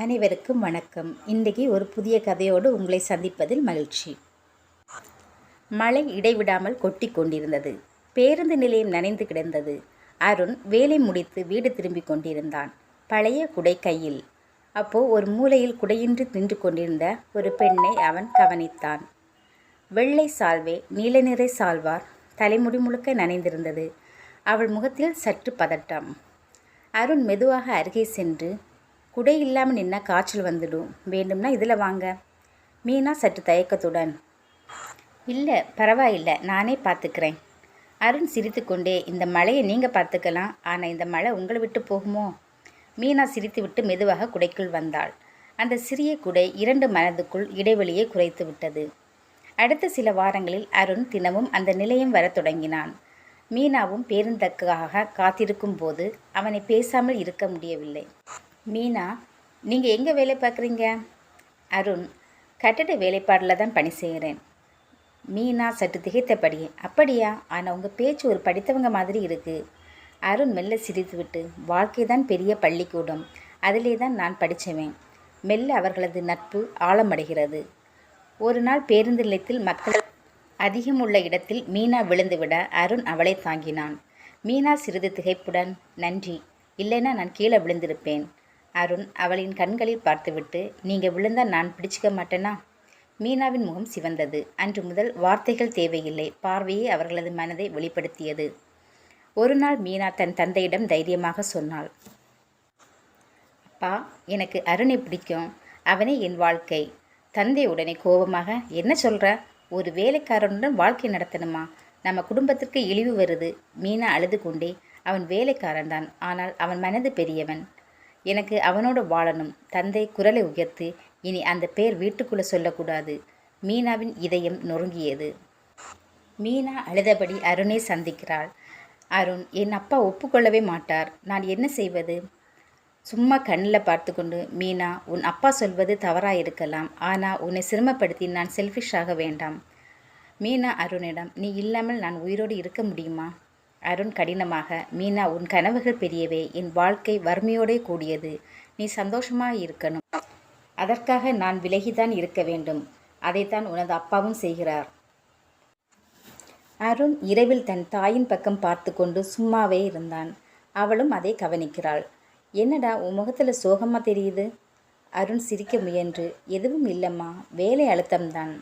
அனைவருக்கும் வணக்கம். இன்றைக்கி ஒரு புதிய கதையோடு உங்களை சந்திப்பதில் மகிழ்ச்சி. மழை இடைவிடாமல் கொட்டி கொண்டிருந்தது. பேருந்து நிலையம் நனைந்து கிடந்தது. அருண் வேலை முடித்து வீடு திரும்பிக் கொண்டிருந்தான். பழைய குடை கையில். அப்போ ஒரு மூலையில் குடையின்றி நின்று கொண்டிருந்த ஒரு பெண்ணை அவன் கவனித்தான். வெள்ளை சால்வே நீல நிறை சால்வார் தலைமுடி முழுக்க நனைந்திருந்தது. அவள் முகத்தில் சற்று பதட்டம். அருண் மெதுவாக அருகே சென்று குடை இல்லாமல் நின்னா காய்ச்சல் வந்துடும். வேண்டும்னா இதில் வாங்க. மீனா சற்று தயக்கத்துடன். இல்லை பரவாயில்லை. நானே பார்த்துக்கிறேன் அருண் சிரித்துக்கொண்டே இந்த மழையை நீங்கள் பார்த்துக்கலாம் ஆனால் இந்த மழை உங்களை விட்டு போகுமோ? மீனா சிரித்துவிட்டு மெதுவாக குடைக்குள் வந்தாள். அந்த சிறிய குடை இரண்டு மனதுக்குள் இடைவெளியை குறைத்து விட்டது. அடுத்த சில வாரங்களில் அருண் தினமும் அந்த நிலையம் வரத் தொடங்கினான். மீனாவும் பேருந்தக்காக காத்திருக்கும் போது அவனை பேசாமல் இருக்க முடியவில்லை. மீனா நீங்கள் எங்கே வேலை பார்க்குறீங்க? அருண் கட்டட வேலைப்பாடில் தான் பணி செய்கிறேன் மீனா சற்று திகைத்தபடி அப்படியா? ஆனால் உங்கள் பேச்சு ஒரு படித்தவங்க மாதிரி இருக்குது அருண் மெல்ல சிரித்துவிட்டு வாழ்க்கை தான் பெரிய பள்ளிக்கூடம். அதிலே தான் நான் படித்தவேன் மெல்ல அவர்களது நட்பு ஆழமடைகிறது. ஒரு நாள் பேருந்து நிலையத்தில் மக்கள் அதிகம் உள்ள இடத்தில் மீனா விழுந்துவிட அருண் அவளை தாங்கினான். மீனா சிறிது திகைப்புடன் நன்றி. இல்லைன்னா நான் கீழே விழுந்திருப்பேன். அருண் அவளின் கண்களில் பார்த்துவிட்டு நீங்கள் விழுந்தா நான் பிடிச்சிக்க மாட்டேனா? மீனாவின் முகம் சிவந்தது. அன்று முதல் வார்த்தைகள் தேவையில்லை. பார்வையே அவர்களது மனதை வெளிப்படுத்தியது. ஒரு நாள் மீனா தன் தந்தையிடம் தைரியமாக சொன்னாள் அப்பா எனக்கு அருணை பிடிக்கும். அவனே என் வாழ்க்கை. தந்தை உடனே கோபமாக என்ன சொல்கிற ஒரு வேலைக்காரனுடன் வாழ்க்கை நடத்தணுமா? நம்ம குடும்பத்திற்கு இழிவு வருது. மீனா அழுது கொண்டே அவன் வேலைக்காரன்தான். ஆனால் அவன் மனது பெரியவன். எனக்கு அவனோட வாழணும். தந்தை குரலை உயர்த்து இனி அந்த பேர் வீட்டுக்குள்ளே சொல்லக்கூடாது. மீனாவின் இதயம் நொறுங்கியது. மீனா அழுதபடி அருணை சந்திக்கிறாள். அருண் என் அப்பா ஒப்புக்கொள்ளவே மாட்டார். நான் என்ன செய்வது? சும்மா கண்ணில் பார்த்து கொண்டு மீனா உன் அப்பா சொல்வது தவறாக இருக்கலாம். ஆனால் உன்னை சிரமப்படுத்தி நான் செல்ஃபிஷாக வேண்டாம். மீனா அருணிடம் நீ இல்லாமல் நான் உயிரோடு இருக்க முடியுமா? அருண் கடினமாக மீனா உன் கனவுகள் பெரியவே என் வாழ்க்கை வறுமையோடே கூடியது. நீ சந்தோஷமாக இருக்கணும். அதற்காக நான் விலகிதான் இருக்க வேண்டும். அதைத்தான் உனது அப்பாவும் செய்கிறார். அருண் இரவில் தன் தாயின் பக்கம் பார்த்து கொண்டு சும்மாவே இருந்தான். அவளும் அதை கவனிக்கிறாள். என்னடா உன் முகத்தில் சோகமாக தெரியுது? அருண் சிரிக்க முயன்று எதுவும் இல்லைம்மா வேலை அழுத்தம்தான்.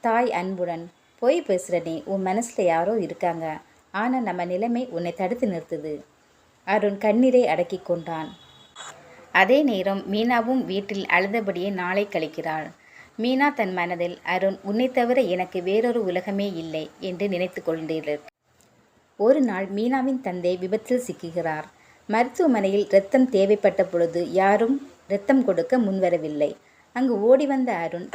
தாய் அன்புடன் போய் பேசுகிறனே உன் மனசில் யாரோ இருக்காங்க. ஆனால் நம்ம நிலைமை உன்னை தடுத்து நிறுத்துது. அருண் கண்ணீரை அடக்கி கொண்டான் அதே நேரம் மீனாவும் வீட்டில் அழுதபடியே நாளை கழிக்கிறாள். மீனா தன் மனதில் அருண் உன்னை தவிர எனக்கு வேறொரு உலகமே இல்லை என்று நினைத்து கொண்டிருக்கிறார் ஒரு நாள் மீனாவின் தந்தை விபத்தில் சிக்குகிறார். மருத்துவமனையில் இரத்தம் தேவைப்பட்ட பொழுது யாரும் இரத்தம் கொடுக்க முன்வரவில்லை. அங்கு ஓடி வந்த அருண்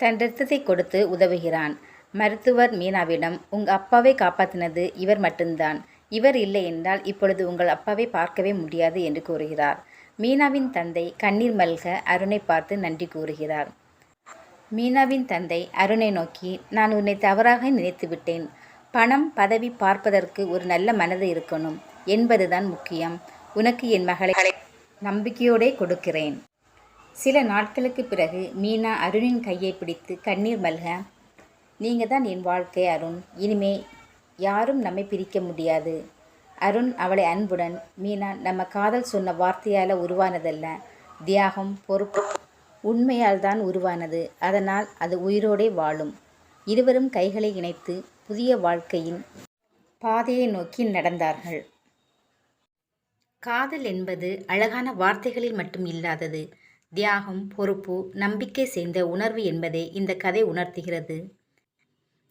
தன் இரத்தத்தை கொடுத்து உதவுகிறான். மருத்துவர் மீனாவிடம் உங்கள் அப்பாவை காப்பாற்றினது இவர் மட்டும்தான். இவர் இல்லை என்றால் இப்பொழுது உங்கள் அப்பாவை பார்க்கவே முடியாது என்று கூறுகிறார். மீனாவின் தந்தை கண்ணீர் மல்க அருணை பார்த்து நன்றி கூறுகிறார். மீனாவின் தந்தை அருணை நோக்கி நான் உன்னை தவறாக நினைத்து விட்டேன் பணம் பதவி பார்ப்பதற்கு ஒரு நல்ல மனது இருக்கணும். என்பதுதான் முக்கியம். உனக்கு என் மகளை நம்பிக்கையோடே கொடுக்கிறேன். சில நாட்களுக்கு பிறகு மீனா அருணின் கையை பிடித்து கண்ணீர் மல்க நீங்கள் தான் என் வாழ்க்கை அருண். இனிமே யாரும் நம்மை பிரிக்க முடியாது. அருண் அவளை அன்புடன் மீனா நம்ம காதல் சொன்ன வார்த்தையால் உருவானதல்ல. தியாகம் பொறுப்பு உண்மையால் தான் உருவானது. அதனால் அது உயிரோடே வாழும். இருவரும் கைகளை இணைத்து புதிய வாழ்க்கையின் பாதையை நோக்கி நடந்தார்கள். காதல் என்பது அழகான வார்த்தைகளில் மட்டும் இல்லாதது. தியாகம் பொறுப்பு நம்பிக்கை சேர்ந்த உணர்வு என்பதை இந்த கதை உணர்த்துகிறது.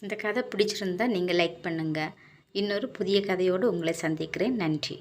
இந்த கதை பிடிச்சிருந்தா நீங்கள் லைக் பண்ணுங்கள் இன்னொரு புதிய கதையோடு உங்களை சந்திக்கிறேன். நன்றி.